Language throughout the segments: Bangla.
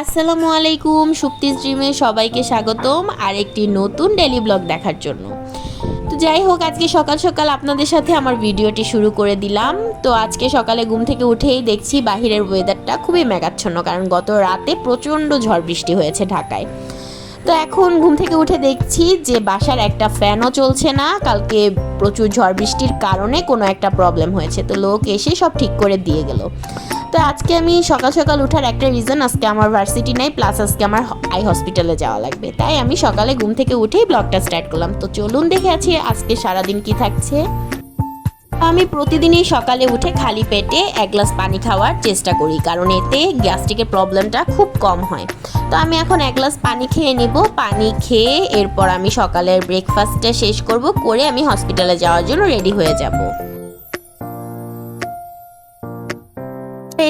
আসসালামু আলাইকুম, সুপ্তি স্ট্রিমে সবাইকে স্বাগতম আর একটি নতুন ডেলি ব্লগ দেখার জন্য। তো যাই হোক, আজকে সকাল সকাল আপনাদের সাথে আমার ভিডিওটি শুরু করে দিলাম। তো আজকে সকালে ঘুম থেকে উঠেই দেখছি বাহিরের ওয়েদারটা খুবই মেঘাচ্ছন্ন, কারণ গত রাতে প্রচণ্ড ঝড় বৃষ্টি হয়েছে ঢাকায়। তো এখন ঘুম থেকে উঠে দেখছি যে বাসার একটা ফ্যানও চলছে না, কালকে প্রচুর ঝড় বৃষ্টির কারণে কোনো একটা প্রবলেম হয়েছে। তো লোক এসে সব ঠিক করে দিয়ে গেল। তো আজকে আমি সকাল সকাল ওঠার একটা রিজন আজকে আমার ভার্সিটি নেই প্লাস আজকে আমার আই হসপিটালে যাওয়া লাগবে। তাই আমি সকালে ঘুম থেকে উঠেই ব্লগটা স্টার্ট করলাম। তো চলুন দেখে আছি আজকে সারাদিন কি থাকছে। আমি প্রতিদিনই সকালে উঠে খালি পেটে এক গ্লাস পানি খাওয়ার চেষ্টা করি, কারণ এতে গ্যাস্ট্রিকের প্রবলেমটা খুব কম হয়। তো আমি এখন এক গ্লাস পানি খেয়ে নিব। পানি খেয়ে এরপর আমি সকালের ব্রেকফাস্টটা শেষ করব, করে আমি হসপিটালে যাওয়ার জন্য রেডি হয়ে যাব।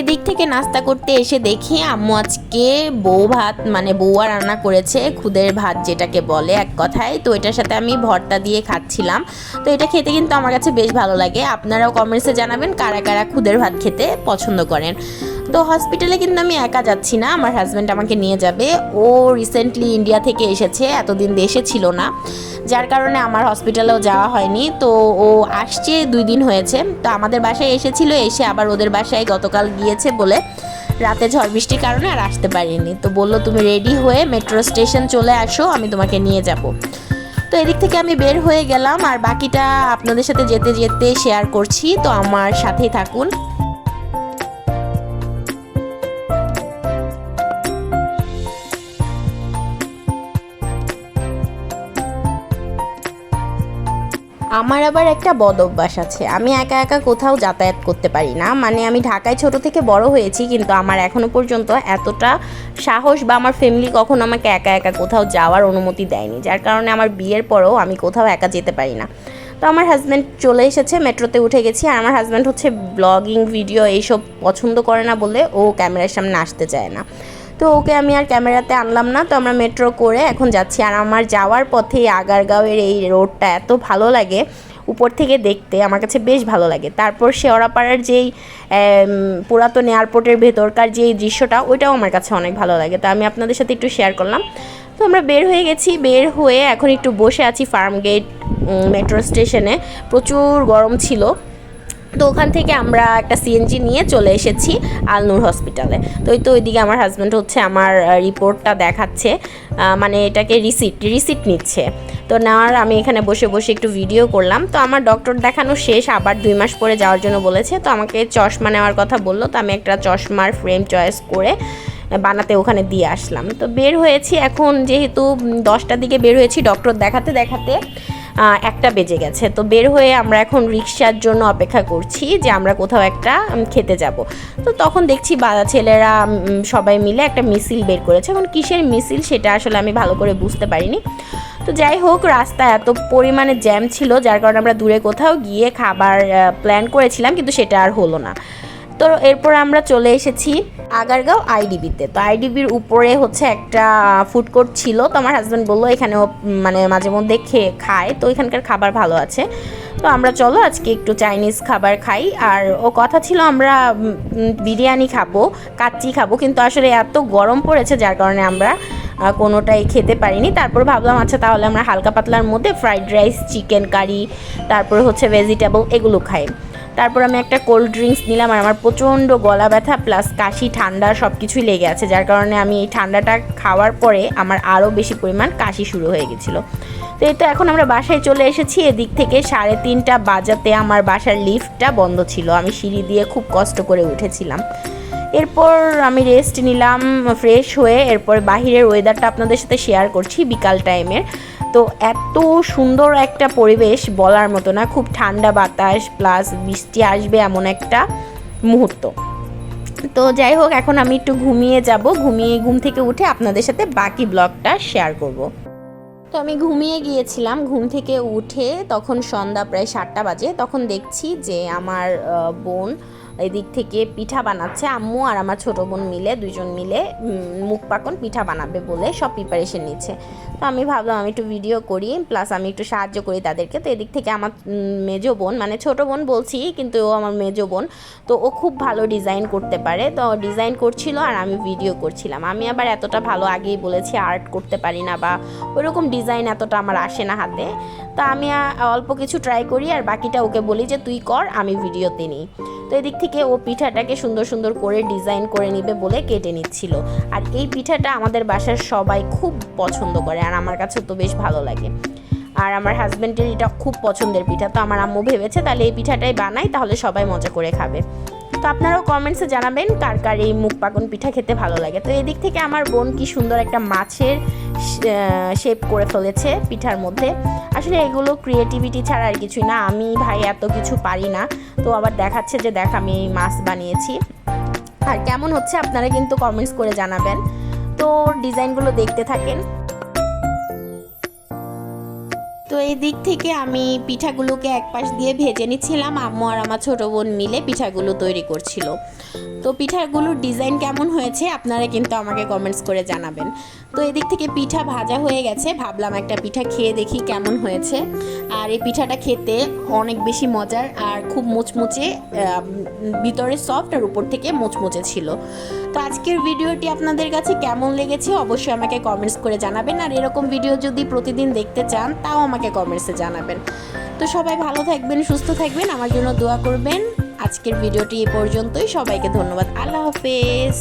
এদিক থেকে নাস্তা করতে এসে দেখি আম্মু আজকে বউ ভাত মানে বউয়া রান্না করেছে, খুদের ভাত যেটাকে বলে এক কথায়। তো এটার সাথে আমি ভর্তা দিয়ে খাচ্ছিলাম। তো এটা খেতে কিন্তু আমার কাছে বেশ ভালো লাগে। আপনারাও কমেন্টসে জানাবেন কারা কারা খুদের ভাত খেতে পছন্দ করেন। তো হসপিটালে কিন্তু আমি একা যাচ্ছি না, আমার হাজব্যান্ড আমাকে নিয়ে যাবে। ও রিসেন্টলি ইন্ডিয়া থেকে এসেছে, এতদিন দেশে ছিল না। যার কারণে আমার হসপিটালেও যাওয়া হয়নি, তো ও আসছে, দুই দিন হয়েছে। তো আমাদের বাসায় এসেছিল, এসে আবার ওদের বাসায় গতকাল গিয়েছে বলে রাতে ঝড় বৃষ্টির কারণে আর আসতে পারিনি। তো বলল, তুমি রেডি হয়ে মেট্রো স্টেশন চলে আসো, আমি তোমাকে নিয়ে যাব। তো এদিক থেকে আমি বের হয়ে গেলাম, আর বাকিটা আপনাদের সাথে যেতে যেতে শেয়ার করছি, তো আমার সাথেই থাকুন। আমার আবার একটা বদ অভ্যাস আছে। আমি একা একা কোথাও যাতায়াত করতে পারি না। মানে আমি ঢাকায় ছোট থেকে বড় হয়েছি, কিন্তু আমার এখনও পর্যন্ত এতটা সাহস বা আমার ফ্যামিলি কখনো আমাকে একা একা কোথাও যাওয়ার অনুমতি দেয়নি। যার কারণে আমার বিয়ের পরেও আমি কোথাও একা যেতে পারি না। তো আমার হাজব্যান্ড চলে এসেছে, মেট্রোতে উঠে গেছি। আর আমার হাজব্যান্ড হচ্ছে ব্লগিং ভিডিও এইসব পছন্দ করে না বলে ও ক্যামেরার সামনে আসতে চায় না। তো ওকে আমি আর ক্যামেরাতে আনলাম না, তো আমরা মেট্রো করে এখন যাচ্ছি। আর আমার যাওয়ার পথে আগারগাঁওয়ের এই রোডটা এত ভালো লাগে, উপর থেকে দেখতে আমার কাছে বেশ ভালো লাগে। তারপর শেওড়াপাড়ার যেই পুরাতন এয়ারপোর্টের ভেতরকার যেই দৃশ্যটা, ওইটাও আমার কাছে অনেক ভালো লাগে। তো আমি আপনাদের সাথে একটু শেয়ার করলাম। তো আমরা বের হয়ে গেছি, বের হয়ে এখন একটু বসে আছি ফার্ম গেট মেট্রো স্টেশনে প্রচুর গরম ছিল। তো ওখান থেকে আমরা একটা সিএনজি নিয়ে চলে এসেছি আলনুর হসপিটালে। তো ওই তো ওইদিকে আমার হাজব্যান্ড হচ্ছে আমার রিপোর্টটা দেখাচ্ছে। মানে এটাকে রিসিট রিসিট নিচ্ছে। তো নেওয়ার আমি এখানে বসে বসে একটু ভিডিও করলাম। তো আমার ডক্টর দেখানো শেষ, আবার দুই মাস পরে যাওয়ার জন্য বলেছে। তো আমাকে চশমা নেওয়ার কথা বলল। তো আমি একটা চশমার ফ্রেম চয়েস করে বানাতে ওখানে দিয়ে আসলাম। তো বের হয়েছি। এখন যেহেতু দশটার দিকে বের হয়েছি ডক্টর দেখাতে দেখাতে। একটা বেজে গেছে। তো বের হয়ে আমরা এখন রিক্সার জন্য অপেক্ষা করছি যে আমরা কোথাও একটা খেতে যাব। তো তখন দেখছি বাচ্চা ছেলেরা সবাই মিলে একটা মিছিল বের করেছে। এখন কিসের মিছিল সেটা আসলে আমি ভালো করে বুঝতে পারিনি। তো যাই হোক রাস্তা এত পরিমাণে জ্যাম ছিল, যার কারণে আমরা দূরে কোথাও গিয়ে খাবার প্ল্যান করেছিলাম, কিন্তু সেটা আর হলো না। তো এরপর আমরা চলে এসেছি আগারগাঁও আইডিবিতে। তো আইডিবির উপরে হচ্ছে একটা ফুড কোর্ট ছিল। তো আমার হাজব্যান্ড বলল এখানে ও মানে মাঝে মধ্যে খেয়ে খায়। তো এখানকার খাবার ভালো আছে। তো আমরা চলো, আজকে একটু চাইনিজ খাবার খাই। আর ও কথা ছিল, আমরা বিরিয়ানি খাব, কাচ্চি খাব। কিন্তু আসলে এত গরম পড়েছে, যার কারণে আমরা কোনোটাই খেতে পারিনি। তারপর ভাবলাম আচ্ছা তাহলে আমরা হালকা পাতলার মধ্যে ফ্রাইড রাইস চিকেন কারি তারপর হচ্ছে ভেজিটেবল এগুলো খাই। তারপর আমি একটা কোল্ড ড্রিঙ্কস নিলাম আর আমার প্রচণ্ড গলা ব্যথা প্লাস কাশি, ঠান্ডা সব কিছুই লেগে আছে, যার কারণে আমি এই ঠান্ডাটা খাওয়ার পরে আমার আরও বেশি পরিমাণ কাশি শুরু হয়ে গেছিল। তো এই তো এখন আমরা বাসায় চলে এসেছি, এদিক থেকে সাড়ে তিনটা বাজাতে আমার বাসার লিফ্টটা বন্ধ ছিল। আমি সিঁড়ি দিয়ে খুব কষ্ট করে উঠেছিলাম। এরপর আমি রেস্ট নিলাম ফ্রেশ হয়ে এরপর বাহিরের ওয়েদারটা আপনাদের সাথে শেয়ার করছি বিকাল টাইমের তো এত সুন্দর একটা পরিবেশ বলার মতো না, খুব ঠান্ডা বাতাস প্লাস বৃষ্টি আসবে এমন একটা মুহূর্ত। তো যাই হোক, এখন আমি একটু ঘুমিয়ে যাব, ঘুমিয়ে ঘুম থেকে উঠে আপনাদের সাথে বাকি ব্লগটা শেয়ার করব। তো আমি ঘুমিয়ে গিয়েছিলাম, ঘুম থেকে উঠে তখন সন্ধ্যা প্রায় সাতটা বাজে, তখন দেখছি যে আমার বোন এদিক থেকে পিঠা বানাচ্ছে আম্মু আর আমার ছোট বোন মিলে দুজন মিলে মুখ পাকন পিঠা বানাবে বলে সব প্রিপারেশন নিচ্ছে। তো আমি ভাবলাম আমি একটু ভিডিও করি প্লাস আমি একটু সাহায্য করি তাদেরকে। তো এদিক থেকে আমার মেজো বোন মানে ছোট বোন বলছি, কিন্তু ও আমার মেজো বোন। তো ও খুব ভালো ডিজাইন করতে পারে। তো ডিজাইন করছিল আর আমি ভিডিও করছিলাম। আমি আবার এতটা ভালো আগেই বলেছি আর্ট করতে পারি না বা ওইরকম ডিজাইন এতটা আমার আসে না হাতে। তো আমি অল্প কিছু ট্রাই করি আর বাকিটা ওকে বলি যে, তুই কর, আমি ভিডিওতে নিই। তো এদিক থেকে ও পিঠাটাকে সুন্দর সুন্দর করে ডিজাইন করে নিবে বলে কেটে নিচ্ছিল। আর এই পিঠাটা আমাদের বাসার সবাই খুব পছন্দ করে আর আমার কাছে তো বেশ ভালো লাগে। আর আমার হাজব্যান্ডের এটা খুব পছন্দের পিঠা। তো আমার আম্মু ভেবেছে, তাহলে এই পিঠাটাই বানাই, তাহলে সবাই মজা করে খাবে। তো আপনারাও কমেন্টসে জানাবেন কার কার এই মুখ পাকন পিঠা খেতে ভালো লাগে। তো এদিক থেকে আমার বোন কি সুন্দর একটা মাছের শেপ করে ফেলেছে পিঠার মধ্যে। আসলে এগুলো ক্রিয়েটিভিটি ছাড়া আর কিছুই না। আমি ভাই এত কিছু পারি না। তো আবার দেখাচ্ছে যে দেখ আমি এই মাছ বানিয়েছি। আর কেমন হচ্ছে আপনারা কিন্তু কমেন্টস করে জানাবেন। তো ডিজাইনগুলো দেখতে থাকেন। তো এই দিক থেকে আমি পিঠাগুলোকে এক পাশ দিয়ে ভেজে নিচ্ছিলাম। আম্মু আর আমার ছোটো বোন মিলে পিঠাগুলো তৈরি করছিল। তো পিঠাগুলোর ডিজাইন কেমন হয়েছে আপনারা কিন্তু আমাকে কমেন্টস করে জানাবেন। তো এদিক থেকে পিঠা ভাজা হয়ে গেছে। ভাবলাম একটা পিঠা খেয়ে দেখি কেমন হয়েছে। আর এই পিঠাটা খেতে অনেক বেশি মজার আর খুব মুচমুচে ভিতরে সফট আর উপর থেকে মুচমুচে ছিল। তো আজকের ভিডিওটি আপনাদের কাছে কেমন লেগেছে অবশ্যই আমাকে কমেন্টস করে জানাবেন। আর এরকম ভিডিও যদি প্রতিদিন দেখতে চান, তাও আমাকে কমেন্টসে জানাবেন। তো সবাই ভালো থাকবেন, সুস্থ থাকবেন, আমার জন্য দোয়া করবেন। আজকের ভিডিওটি এ পর্যন্তই। সবাইকে ধন্যবাদ। আল্লাহ হাফেজ।